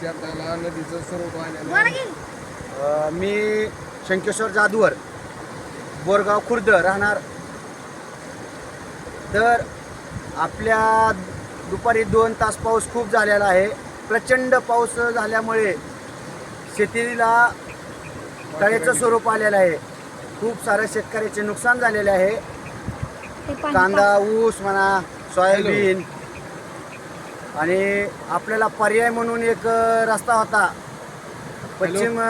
शेताला नदीचं स्वरूप आलेलं मी शंकेश्वर जाधवर बोरगाव खुर्द राहणार. तर आपल्या दुपारी दोन तास पाऊस खूप झालेला आहे. प्रचंड पाऊस झाल्यामुळे शेतीला तळेचं स्वरूप आलेलं आहे. खूप सारे शेतकऱ्याचे नुकसान झालेले आहे. कांदा ऊस म्हणा सोयाबीन आणि आपल्याला पर्याय म्हणून एक रस्ता होता. पश्चिम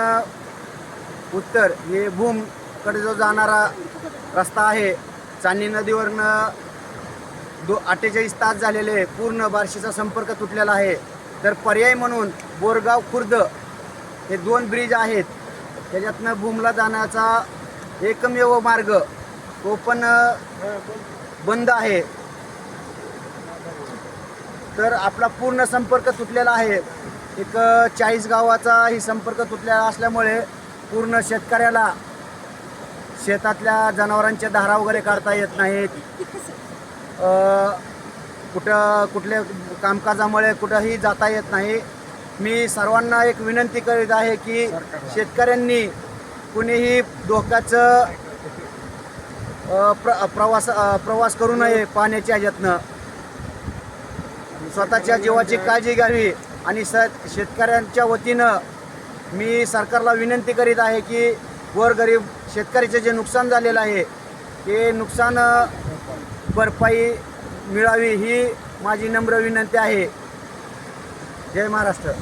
उत्तर हे भूमकडे जो जाणारा रस्ता आहे चांदणी नदीवरनं दो अठ्ठेचाळीस तास झालेले आहे. पूर्ण बार्शीचा संपर्क तुटलेला आहे. तर पर्याय म्हणून बोरगाव खुर्द हे दोन ब्रिज आहेत. त्याच्यातनं भूमला जाण्याचा एकमेव मार्ग तो पण बंद आहे. तर आपला पूर्ण संपर्क तुटलेला आहे. एक चाळीस गावाचाही संपर्क तुटलेला असल्यामुळे पूर्ण शेतकऱ्याला शेतातल्या जनावरांच्या धारा वगैरे काढता येत नाहीत. कुठं कुठल्या कामकाजामुळे कुठंही जाता येत नाही. मी सर्वांना एक विनंती करीत आहे की शेतकऱ्यांनी कुणीही धोक्याचं प्र प्रवास प्रवास करू नये पाण्याच्या ह्याच्यातनं. स्वतःच्या जीवाची काळजी घ्यावी आणि स शेतकऱ्यांच्या वतीनं मी सरकारला विनंती करीत आहे की गोरगरीब शेतकऱ्याचे जे नुकसान झालेलं आहे ते नुकसान भरपाई मिळावी ही माझी नम्र विनंती आहे. जय महाराष्ट्र.